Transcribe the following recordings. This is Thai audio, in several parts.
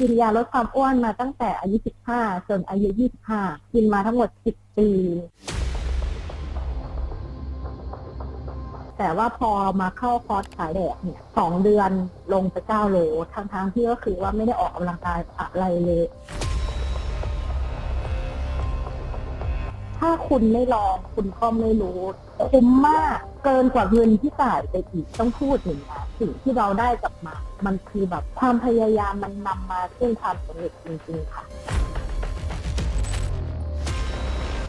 กินยาลดความอ้วนมาตั้งแต่อายุ 15 จนอายุ 25 กินมาทั้งหมด 10 ปี แต่ว่าพอมาเข้าคอร์สขายแดดเนี่ยสองเดือนลงไปเก้าโลทั้งๆที่ก็คือว่าไม่ได้ออกกำลังกายอะไรเลย ถ้าคุณไม่ลองคุณก็ไม่รู้คุ้มมากเกินกว่าเงินที่จ่ายไปอีกต้องพูดอย่างนี้สิ่งที่เราได้กลับมา มันคือแบบความพยายามมันนำมาซึ่งความสำเร็จจริงๆค่ะ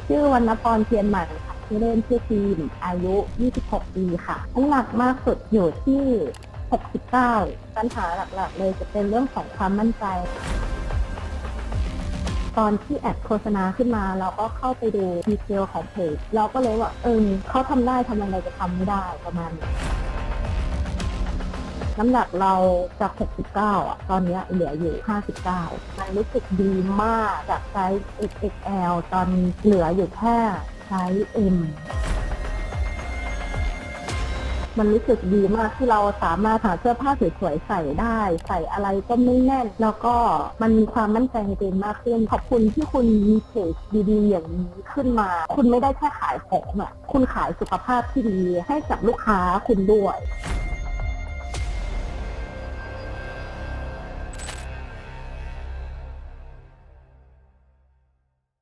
ชื่อวรรณพรเทียนใหม่ค่ะชื่อเล่นชื่อฟีนอายุ 26 ปีค่ะน้ำหนักมากสุดอยู่ที่ 69 ปัญหาหลักๆ เลยจะเป็นเรื่องของความมั่นใจ ตอนที่แอดโฆษณาขึ้นมาเราก็เข้าไปดูดีเทลของเพจเราก็เลยว่าเออเขาทำได้ทำไมเราจะทำไม่ได้ประมาณนี้ น้ำหนักเราจาก 69 อะ ตอนเนี้ยเหลืออยู่ 59 มันรู้สึกดีมากจากไซส์ XXL ตอนเหลืออยู่แค่ไซส์ M มันรู้สึกดีมากที่เราสามารถหาเสื้อผ้าสวยๆใส่ได้ ใส่อะไรก็ไม่แน่น แล้วก็มันมีความมั่นใจในตัวเองมากขึ้น ขอบคุณที่คุณมีเพจดีๆ อย่างนี้ขึ้นมา คุณไม่ได้แค่ขายของอะ คุณขายสุขภาพที่ดีให้กับลูกค้าคุณด้วย